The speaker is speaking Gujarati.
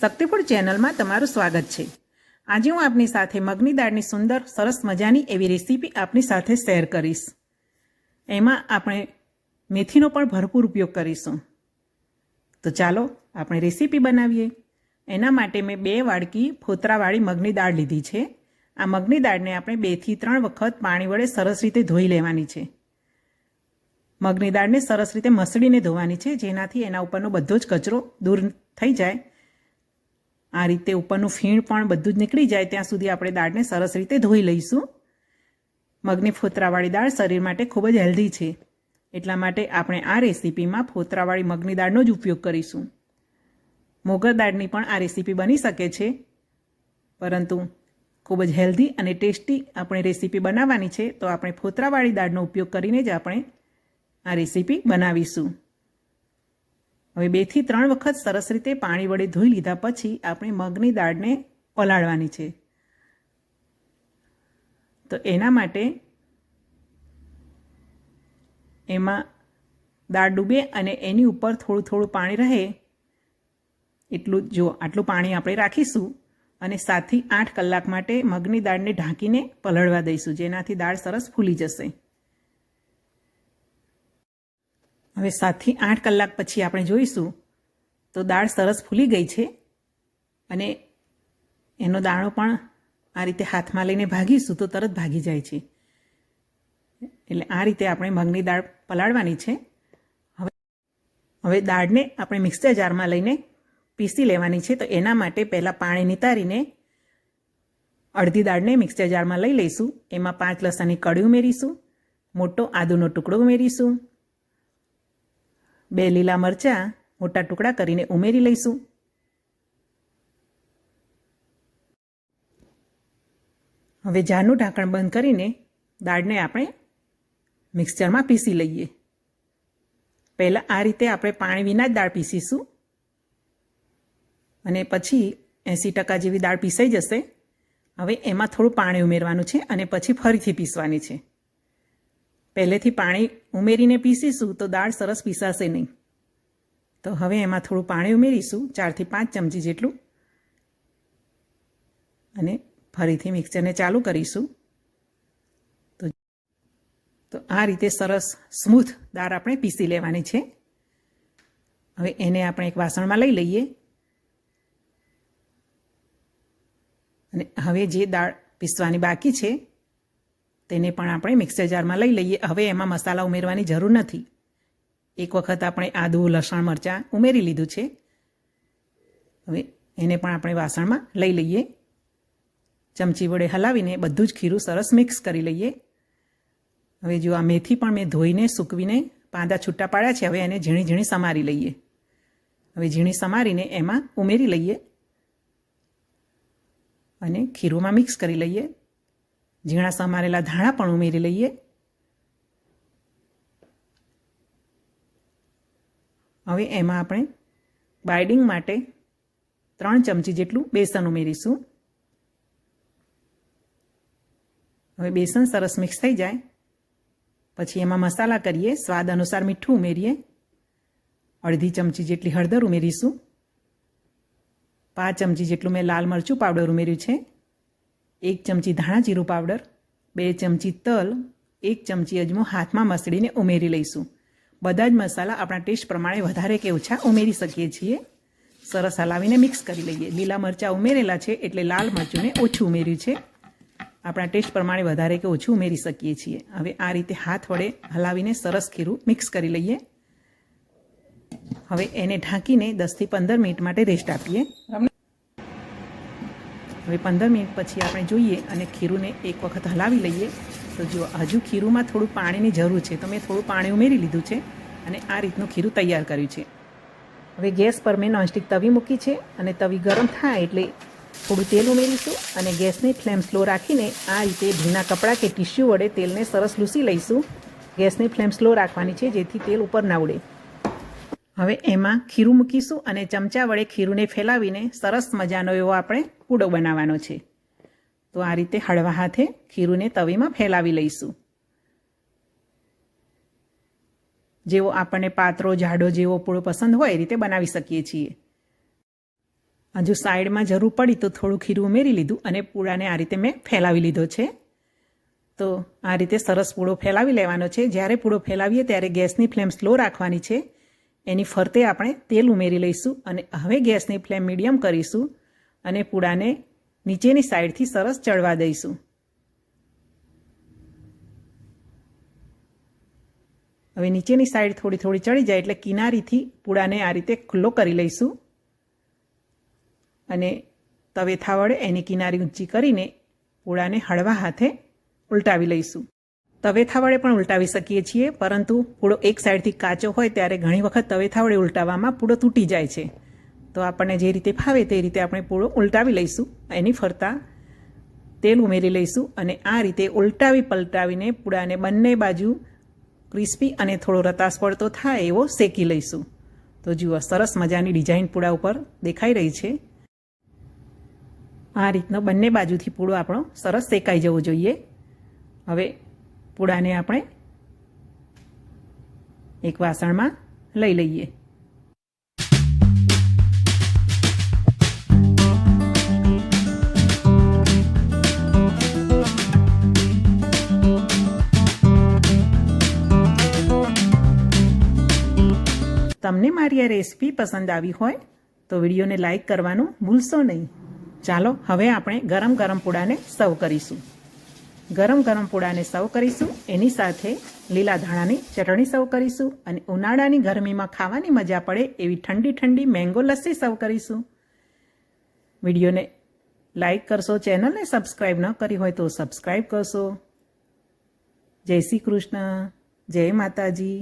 શક્તિફૂડ ચેનલમાં તમારું સ્વાગત છે. આજે હું આપની સાથે મગની દાળની સુંદર, સરસ મજાની એવી રેસીપી આપની સાથે શેર કરીશ. એમાં આપણે મેથીનો પણ ભરપૂર ઉપયોગ કરીશું. તો ચાલો આપણે રેસીપી બનાવીએ. એના માટે મેં બે વાડકી ફોતરાવાળી મગની દાળ લીધી છે. આ મગની દાળને આપણે બેથી ત્રણ વખત પાણી વડે સરસ રીતે ધોઈ લેવાની છે. મગની દાળને સરસ રીતે મસળીને ધોવાની છે, જેનાથી એના ઉપરનો બધો જ કચરો દૂર થઈ જાય. આ રીતે ઉપરનું ફીણ પણ બધું જ નીકળી જાય ત્યાં સુધી આપણે દાળને સરસ રીતે ધોઈ લઈશું. મગની ફોતરાવાળી દાળ શરીર માટે ખૂબ જ હેલ્ધી છે. એટલા માટે આપણે આ રેસીપીમાં ફોતરાવાળી મગની દાળનો જ ઉપયોગ કરીશું. મોગર દાળની પણ આ રેસીપી બની શકે છે. પરંતુ ખૂબ જ હેલ્ધી અને ટેસ્ટી આપણે રેસીપી બનાવવાની છે, તો આપણે ફોતરાવાળી દાળનો ઉપયોગ કરીને જ આપણે આ રેસીપી બનાવીશું. હવે બેથી ત્રણ વખત સરસ રીતે પાણી વડે ધોઈ લીધા પછી આપણે મગની દાળને પલાળવાની છે. તો એના માટે એમાં દાળ ડૂબે અને એની ઉપર થોડું થોડું પાણી રહે એટલું જો આટલું પાણી આપણે રાખીશું અને સાતથી આઠ કલાક માટે મગની દાળને ઢાંકીને પલળવા દઈશું, જેનાથી દાળ સરસ ફૂલી જશે. હવે સાતથી આઠ કલાક પછી આપણે જોઈશું તો દાળ સરસ ફૂલી ગઈ છે અને એનો દાણો પણ આ રીતે હાથમાં લઈને ભાગીશું તો તરત ભાગી જાય છે. એટલે આ રીતે આપણે મગની દાળ પલાળવાની છે. હવે હવે દાળને આપણે મિક્સર જારમાં લઈને પીસી લેવાની છે તો એના માટે પહેલાં પાણી નિતારીને અડધી દાળને મિક્સર જારમાં લઈ લઈશું. એમાં પાંચ લસણની કડી ઉમેરીશું, મોટો આદુનો ટુકડો ઉમેરીશું બે લીલા મરચાં મોટા ટુકડા કરીને ઉમેરી લઈશું. હવે જારનું ઢાંકણ બંધ કરીને દાળને આપણે મિક્સચરમાં પીસી લઈએ. પહેલાં આ રીતે આપણે પાણી વિના જ દાળ પીસીશું. અને પછી એંસી ટકા જેવી દાળ પીસાઈ જશે. હવે એમાં થોડું પાણી ઉમેરવાનું છે અને પછી ફરીથી પીસવાની છે. પહેલેથી પાણી ઉમેરીને પીસીશું તો દાળ સરસ પીસાશે નહીં. તો હવે એમાં થોડું પાણી ઉમેરીશું, ચારથી પાંચ ચમચી જેટલું. અને ફરીથી મિક્સરને ચાલુ કરીશું. તો તો આ રીતે સરસ સ્મૂથ દાળ આપણે પીસી લેવાની છે. હવે એને આપણે એક વાસણમાં લઈ લઈએ. અને હવે જે દાળ પીસવાની બાકી છે તેને પણ આપણે મિક્સર જારમાં લઈ લઈએ. હવે એમાં મસાલા ઉમેરવાની જરૂર નથી. એક વખત આપણે આદું, લસણ, મરચાં ઉમેરી લીધું છે. હવે એને પણ આપણે વાસણમાં લઈ લઈએ. ચમચી વડે હલાવીને બધું જ ખીરું સરસ મિક્સ કરી લઈએ. હવે જો આ મેથી પણ મેં ધોઈને, સૂકવીને પાંદા છૂટા પાડ્યા છે, હવે એને ઝીણી ઝીણી સમારી લઈએ. હવે ઝીણી સમારીને એમાં ઉમેરી લઈએ. અને ખીરુંમાં મિક્સ કરી લઈએ. ઝીણા સમારેલા ધાણા પણ ઉમેરી લઈએ. હવે એમાં આપણે બાઇડિંગ માટે ત્રણ ચમચી જેટલું બેસન ઉમેરીશું. હવે બેસન સરસ મિક્સ થઈ જાય. પછી એમાં મસાલા કરીએ, સ્વાદ અનુસાર મીઠું ઉમેરીએ. અડધી ચમચી જેટલી હળદર ઉમેરીશું. પાંચ ચમચી જેટલું મેં લાલ મરચું પાવડર ઉમેર્યું છે. એક ચમચી ધાણા જીરું પાવડર, બે ચમચી તલ, એક ચમચી અજમો હાથમાં મસળીને ઉમેરી લઈશું. બધા જ મસાલા આપણા ટેસ્ટ પ્રમાણે વધારે કે ઓછા ઉમેરી શકીએ છીએ. સરસ હલાવીને મિક્સ કરી લઈએ. લીલા મરચાં ઉમેરેલા છે એટલે લાલ મરચુંને ઓછું ઉમેર્યું છે. આપણા ટેસ્ટ પ્રમાણે વધારે કે ઓછું ઉમેરી શકીએ છીએ. હવે આ રીતે હાથ વડે હલાવીને સરસ ખીરું મિક્સ કરી લઈએ. હવે એને ઢાંકીને દસથી પંદર મિનિટ માટે રેસ્ટ આપીએ. હવે પંદર મિનિટ પછી આપણે જોઈએ અને ખીરુંને એક વખત હલાવી લઈએ. તો જો હજુ ખીરુંમાં થોડું પાણીની જરૂર છે. તો મેં થોડું પાણી ઉમેરી લીધું છે અને આ રીતનું ખીરું તૈયાર કર્યું છે. હવે ગેસ પર મેં નોનસ્ટિક તવી મૂકી છે અને તવી ગરમ થાય એટલે થોડું તેલ ઉમેરીશું અને ગેસની ફ્લેમ સ્લો રાખીને આ રીતે ભીના કપડાં કે ટીશ્યુ વડે તેલને સરસ લૂસી લઈશું. ગેસની ફ્લેમ સ્લો રાખવાની છે જેથી તેલ ઉપર ના ઉડે. હવે એમાં ખીરું મૂકીશું અને ચમચા વડે ખીરુંને ફેલાવીને સરસ મજાનો એવો આપણે પૂડો બનાવવાનો છે. તો આ રીતે હળવા હાથે ખીરુંને તવીમાં ફેલાવી લઈશું. જેવો આપણને પાત્રો જાડો જેવો પૂળો પસંદ હોય એ રીતે બનાવી શકીએ છીએ. હજુ સાઈડમાં જરૂર પડી તો થોડું ખીરું ઉમેરી લીધું અને પૂળાને આ રીતે મેં ફેલાવી લીધો છે. તો આ રીતે સરસ પૂળો ફેલાવી લેવાનો છે. જ્યારે પૂળો ફેલાવીએ ત્યારે ગેસની ફ્લેમ સ્લો રાખવાની છે. એની ફરતે આપણે તેલ ઉમેરી લઈશું અને હવે ગેસની ફ્લેમ મીડિયમ કરીશું અને પૂળાને નીચેની સાઈડથી સરસ ચડવા દઈશું. હવે નીચેની સાઈડ થોડી થોડી ચડી જાય એટલે કિનારીથી પૂળાને આ રીતે ખુલ્લો કરી લઈશું. અને તવેથા વડે એની કિનારી ઊંચી કરીને પૂળાને હળવા હાથે ઉલટાવી લઈશું. તવેથા વડે પણ ઉલટાવી શકીએ છીએ, પરંતુ પૂળો એક સાઈડથી કાચો હોય ત્યારે ઘણી વખત તવેથા વડે ઉલટાવવામાં પૂળો તૂટી જાય છે. તો આપણને જે રીતે ફાવે તે રીતે આપણે પૂળો ઉલટાવી લઈશું, એની ફરતા તેલ ઉમેરી લઈશું અને આ રીતે ઉલટાવી પલટાવીને પૂળાને બંને બાજુ ક્રિસ્પી અને થોડો રતાસ પડતો થાય એવો શેકી લઈશું. તો જુઓ, સરસ મજાની ડિઝાઇન પૂળા ઉપર દેખાઈ રહી છે. આ રીતનો બંને બાજુથી પૂળો આપણો સરસ શેકાઈ જવો જોઈએ. હવે પૂળાને આપણે એક વાસણમાં લઈ લઈએ. તમને મારી આ રેસીપી પસંદ આવી હોય તો વિડીયોને લાઇક કરવાનું ભૂલશો નહીં. ચાલો, હવે આપણે ગરમ ગરમ પૂડાને સર્વ કરીશું. ગરમ ગરમ પૂડાને સર્વ કરીશું. એની સાથે લીલા ધાણાની ચટણી સર્વ કરીશું અને ઉનાળાની ગરમીમાં ખાવાની મજા પડે એવી ઠંડી ઠંડી મેંગો લસ્સી સર્વ કરીશું. વિડીયોને લાઈક કરશો, ચેનલને સબસ્ક્રાઈબ ન કરી હોય તો સબસ્ક્રાઈબ કરશો. જય શ્રી કૃષ્ણ, જય માતાજી.